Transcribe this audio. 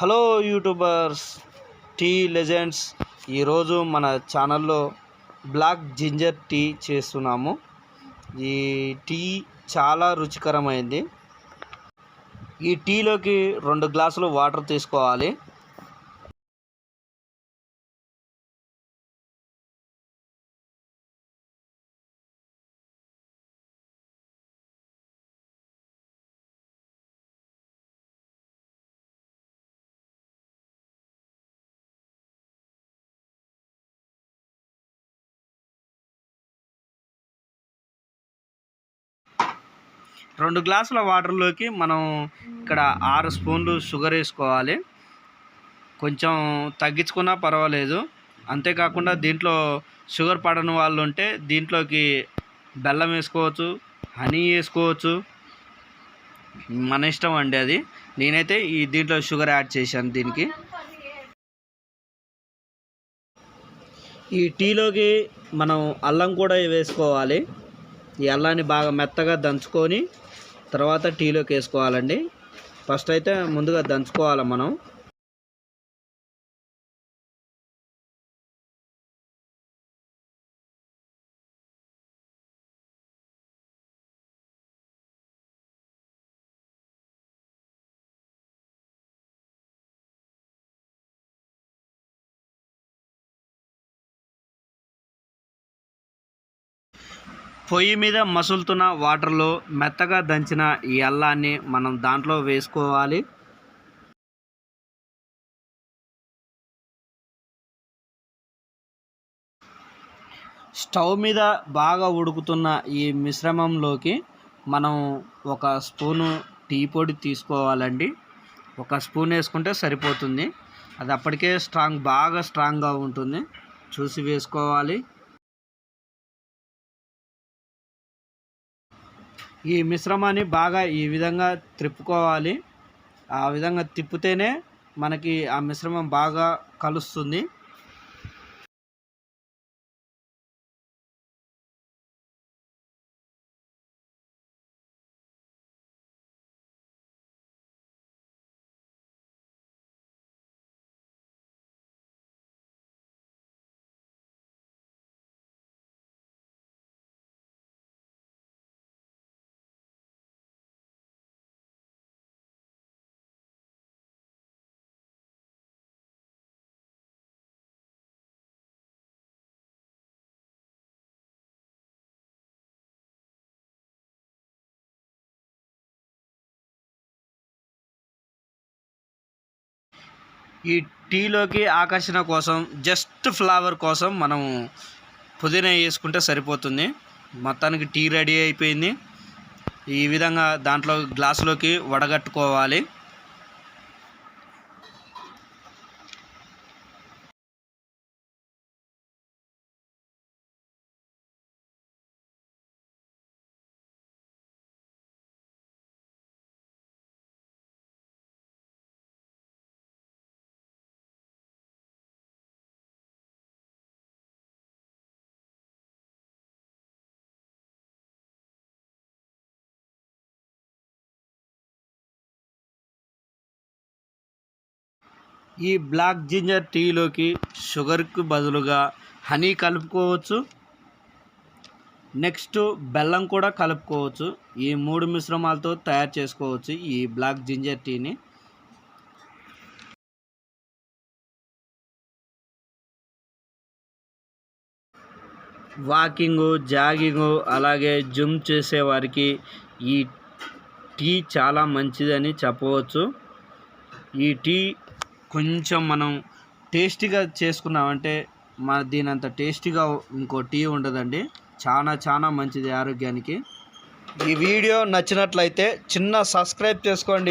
Hello YouTubers tea legends. ఈరోజు మన ఛానల్లో బ్లాక్ జింజర్ టీ చేస్తున్నాము. ఈ టీ చాలా రుచికరమైంది. ఈ టీలోకి రెండు గ్లాసులు వాటర్ తీసుకోవాలి. రెండు గ్లాసుల వాటర్లోకి మనం ఇక్కడ ఆరు స్పూన్లు షుగర్ వేసుకోవాలి. కొంచెం తగ్గించుకున్నా పర్వాలేదు. అంతేకాకుండా దీంట్లో షుగర్ పడని వాళ్ళు ఉంటే దీంట్లోకి బెల్లం వేసుకోవచ్చు హనీ వేసుకోవచ్చు. మన ఇష్టం అండి అది. నేనైతే ఈ దీంట్లో షుగర్ యాడ్ చేశాను దీనికి. ఈ టీలోకి మనం అల్లం కూడా వేసుకోవాలి. ఈ అల్లాన్ని బాగా మెత్తగా దంచుకొని తర్వాత టీలోకి వేసుకోవాలండి. ఫస్ట్ అయితే ముందుగా దంచుకోవాలి మనం. పొయ్యి మీద మసులుతున్న వాటర్లో మెత్తగా దంచిన ఈ అల్లాన్ని మనం దాంట్లో వేసుకోవాలి. స్టవ్ మీద బాగా ఉడుకుతున్న ఈ మిశ్రమంలోకి మనం ఒక స్పూను టీ పొడి తీసుకోవాలండి. ఒక స్పూన్ వేసుకుంటే సరిపోతుంది. అది అప్పటికే స్ట్రాంగ్ బాగా స్ట్రాంగ్గా ఉంటుంది. చూసి వేసుకోవాలి. ఈ మిశ్రమాన్ని బాగా ఈ విధంగా త్రిప్పుకోవాలి. ఆ విధంగా తిప్పితేనే మనకి ఆ మిశ్రమం బాగా కలుస్తుంది. ఈ టీలోకి ఆకర్షణ కోసం జస్ట్ ఫ్లేవర్ కోసం మనం పుదీనా వేసుకుంటే సరిపోతుంది. మొత్తానికి టీ రెడీ అయిపోయింది. ఈ విధంగా దాంట్లో గ్లాసులోకి వడగట్టుకోవాలి. ఈ బ్లాక్ జింజర్ టీలోకి షుగర్కి బదులుగా హనీ కలుపుకోవచ్చు. నెక్స్ట్ బెల్లం కూడా కలుపుకోవచ్చు. ఈ మూడు మిశ్రమాలతో తయారు చేసుకోవచ్చు ఈ బ్లాక్ జింజర్ టీని. వాకింగు జాగింగు అలాగే జిమ్ చేసేవారికి ఈ టీ చాలా మంచిదని చెప్పవచ్చు. ఈ టీ కొంచెం మనం టేస్టీగా చేసుకున్నామంటే మన దీని అంత టేస్టీగా ఇంకో టీ ఉండదండి. చాలా చాలా మంచిది ఆరోగ్యానికి. ఈ వీడియో నచ్చినట్లయితే చిన్న సబ్స్క్రైబ్ చేసుకోండి.